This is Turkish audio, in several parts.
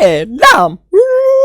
Selam.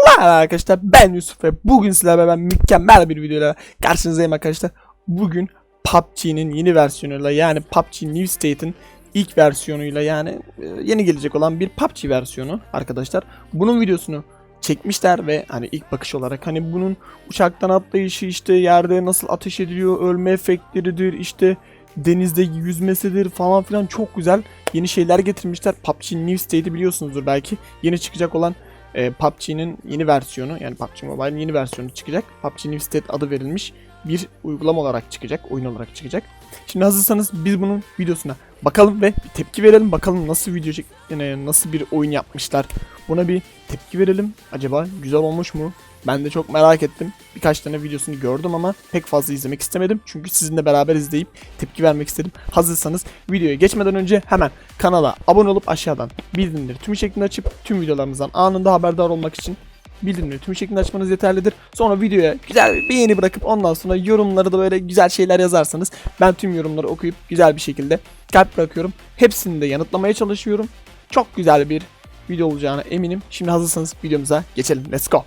Merhaba arkadaşlar ben Yusuf ve bugün sizlerle beraber mükemmel bir videoyla karşınızdayım arkadaşlar. Bugün PUBG'nin yeni versiyonuyla yani PUBG New State'in ilk versiyonuyla yani e, yeni gelecek olan bir PUBG versiyonu arkadaşlar. Bunun videosunu çekmişler ve hani ilk bakış olarak hani bunun uçaktan atlayışı işte yerde nasıl ateş ediliyor ölme efektleridir işte denizde yüzmesidir falan filan çok güzel yeni şeyler getirmişler. PUBG New State'i biliyorsunuzdur belki. Yeni çıkacak olan e, PUBG'nin yeni versiyonu yani PUBG Mobile'in yeni versiyonu çıkacak. PUBG New State adı verilmiş bir uygulama olarak çıkacak, oyun olarak çıkacak. Şimdi hazırsanız biz bunun videosuna bakalım ve bir tepki verelim. Bakalım nasıl video yani nasıl bir oyun yapmışlar. Buna bir tepki verelim. Acaba güzel olmuş mu? Ben de çok merak ettim. Birkaç tane videosunu gördüm ama pek fazla izlemek istemedim. Çünkü sizinle beraber izleyip tepki vermek istedim. Hazırsanız videoya geçmeden önce hemen kanala abone olup aşağıdan bildirimleri tüm şeklinde açıp tüm videolarımızdan anında haberdar olmak için bildirimleri tüm şeklinde açmanız yeterlidir. Sonra videoya güzel bir beğeni bırakıp ondan sonra yorumları da böyle güzel şeyler yazarsanız ben tüm yorumları okuyup güzel bir şekilde kalp bırakıyorum. Hepsini de yanıtlamaya çalışıyorum. Çok güzel bir video olacağına eminim. Şimdi hazırsanız videomuza geçelim. Let's go.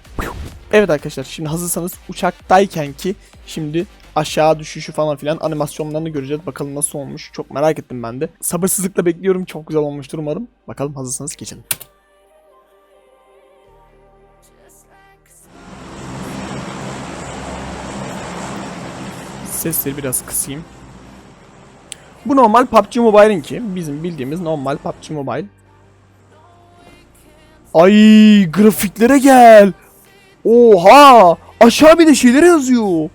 Evet arkadaşlar şimdi hazırsanız uçaktayken ki şimdi aşağı düşüşü falan filan animasyonlarını göreceğiz. Bakalım nasıl olmuş. Çok merak ettim ben de. Sabırsızlıkla bekliyorum. Çok güzel olmuştur umarım. Bakalım hazırsanız geçelim. Sesleri biraz kısayım. Bu normal PUBG Mobile'in ki. Bizim bildiğimiz normal PUBG Mobile. Ay grafiklere gel. Oha! Aşağı bir de şeyleri yazıyor.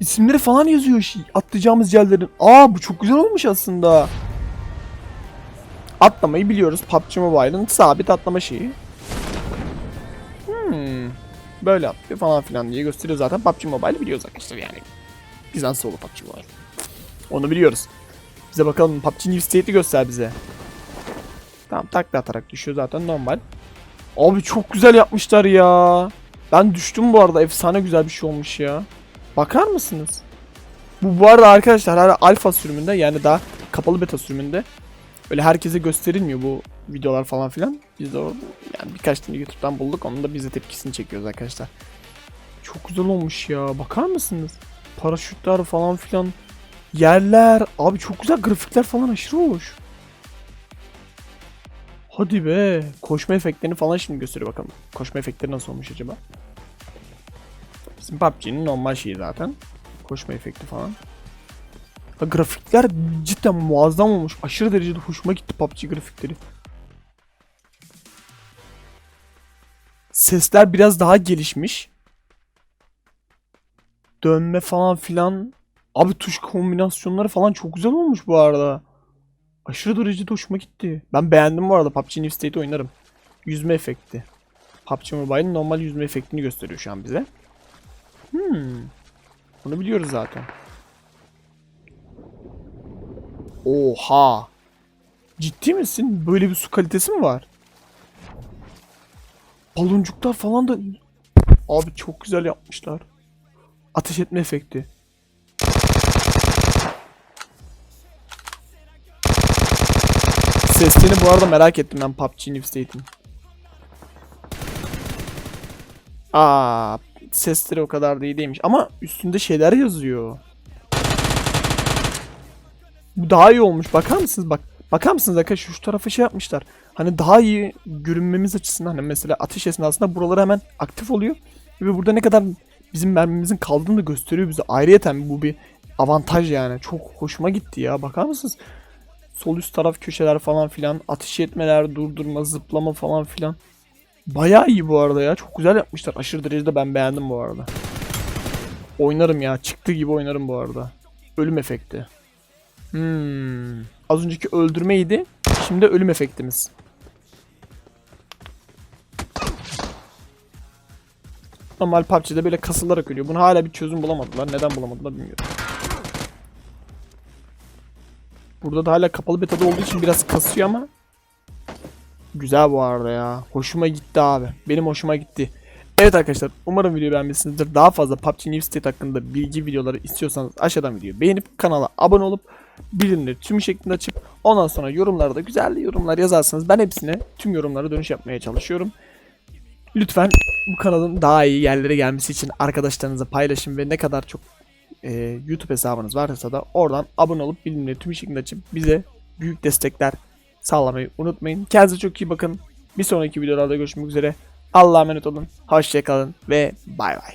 İsimleri falan yazıyor şey. Atlayacağımız yerlerin. Aa bu çok güzel olmuş aslında. Atlamayı biliyoruz. PUBG Mobile'ın sabit atlama şeyi. Hmm. Böyle atlıyor falan filan diye gösteriyor zaten. PUBG Mobile biliyoruz arkadaşlar yani. Bizden solo PUBG Mobile. Onu biliyoruz. Bize bakalım PUBG New State'i göster bize. Tamam takla atarak düşüyor zaten normal. Abi çok güzel yapmışlar ya. Ben düştüm bu arada. Efsane güzel bir şey olmuş ya. Bakar mısınız? Bu bu arada arkadaşlar her alfa sürümünde yani daha kapalı beta sürümünde öyle herkese gösterilmiyor bu videolar falan filan. Biz de orada yani birkaç tane YouTube'dan bulduk. Onun da bize tepkisini çekiyoruz arkadaşlar. Çok güzel olmuş ya. Bakar mısınız? Paraşütler falan filan. Yerler. Abi çok güzel grafikler falan aşırı hoş. Hadi be. Koşma efektlerini falan şimdi gösteriyor bakalım. Koşma efektleri nasıl olmuş acaba? Bizim PUBG'nin normal şeyi zaten. Koşma efekti falan. Ha, grafikler cidden muazzam olmuş. Aşırı derecede hoşuma gitti PUBG grafikleri. Sesler biraz daha gelişmiş. Dönme falan filan. Abi tuş kombinasyonları falan çok güzel olmuş bu arada. Aşırı derecede hoşuma gitti. Ben beğendim bu arada. PUBG New State oynarım. Yüzme efekti. PUBG Mobile'in normal yüzme efektini gösteriyor şu an bize. Hmm. Bunu biliyoruz zaten. Oha. Ciddi misin? Böyle bir su kalitesi mi var? Baloncuklar falan da... Abi çok güzel yapmışlar. Ateş etme efekti. Seslerini bu arada merak ettim ben PUBG New State'in. Aa, sesleri o kadar da iyi değilmiş ama üstünde şeyler yazıyor. Bu daha iyi olmuş. Bakar mısınız? Bak bakar mısınız arkadaşlar şu tarafa şey yapmışlar. Hani daha iyi görünmemiz açısından hani mesela ateş esnasında buraları hemen aktif oluyor. Ve burada ne kadar bizim mermimizin kaldığını da gösteriyor bize. Ayrıyeten bu bir avantaj yani. Çok hoşuma gitti ya. Bakar mısınız? Sol üst taraf köşeler falan filan. Ateş etmeler, durdurma, zıplama falan filan. Bayağı iyi bu arada ya. Çok güzel yapmışlar. Aşırı derecede ben beğendim bu arada. Oynarım ya. Çıktığı gibi oynarım bu arada. Ölüm efekti. Hmm. Az önceki öldürmeydi. Şimdi ölüm efektimiz. Normal PUBG'de böyle kasılarak ölüyor. Bunu hala bir çözüm bulamadılar. Neden bulamadılar bilmiyorum. Burada da hala kapalı beta'da olduğu için biraz kasıyor ama Güzel bu arada ya. Hoşuma gitti abi. Benim hoşuma gitti. Evet arkadaşlar umarım videoyu beğenmişsinizdir. Daha fazla PUBG New State hakkında bilgi videoları istiyorsanız aşağıdan videoyu beğenip kanala abone olup bildirimleri tüm şeklinde açıp ondan sonra yorumlarda güzel yorumlar yazarsanız ben hepsine tüm yorumlara dönüş yapmaya çalışıyorum. Lütfen bu kanalın daha iyi yerlere gelmesi için arkadaşlarınızla paylaşın ve ne kadar çok e, YouTube hesabınız varsa da oradan abone olup bildirimleri tüm şeklinde açıp bize büyük destekler sağlamayı unutmayın. Kendinize çok iyi bakın. Bir sonraki videolarda görüşmek üzere. Allah'a emanet olun. Hoşçakalın ve bay bay.